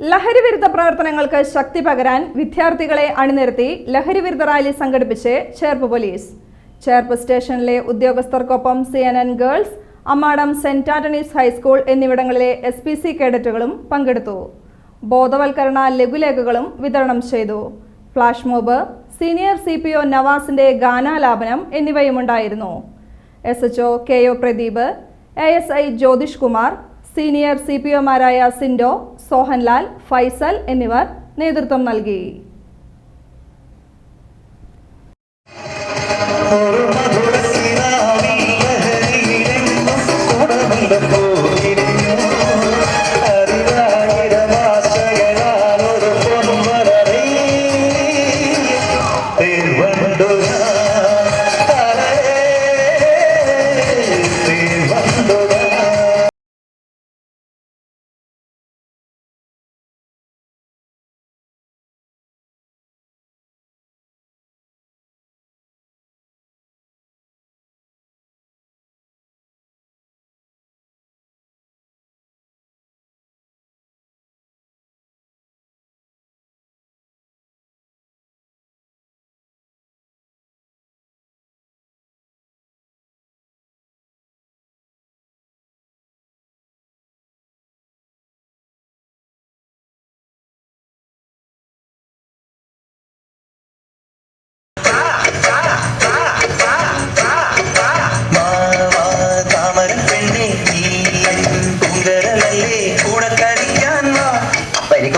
ലഹരിവിരുദ്ധ പ്രവർത്തനങ്ങൾക്ക് ശക്തി പകരാൻ വിദ്യാർത്ഥികളെ അണിനിരത്തി ലഹരിവിരുദ്ധ റാലി സംഘടിപ്പിച്ച് ചേർപ്പ് പോലീസ്. ചേർപ്പ് സ്റ്റേഷനിലെ ഉദ്യോഗസ്ഥർക്കൊപ്പം C N N girls Ammadam saint Antony's high school എന്നിവിടങ്ങളിലെ എസ് പി സി കേഡറ്റുകളും പങ്കെടുത്തു. ബോധവൽക്കരണ ലഘുലേഖകളും വിതരണം ചെയ്തു. Flash mob senior C P O നവാസിന്റെ ഗാനാലാപനം എന്നിവയുമുണ്ടായിരുന്നു. S H O K O Pradeep A S I Jyothish Kumar senior C P ഒമാരായ Sindo Sohanlal Faisal എന്നിവർ നേതൃത്വം നൽകി. മധുരക്കിനാവിൽ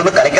പെണ്ണേ നീ എൻ പൂങ്കരളല്ലേ കൂടെ കളിക്കാൻ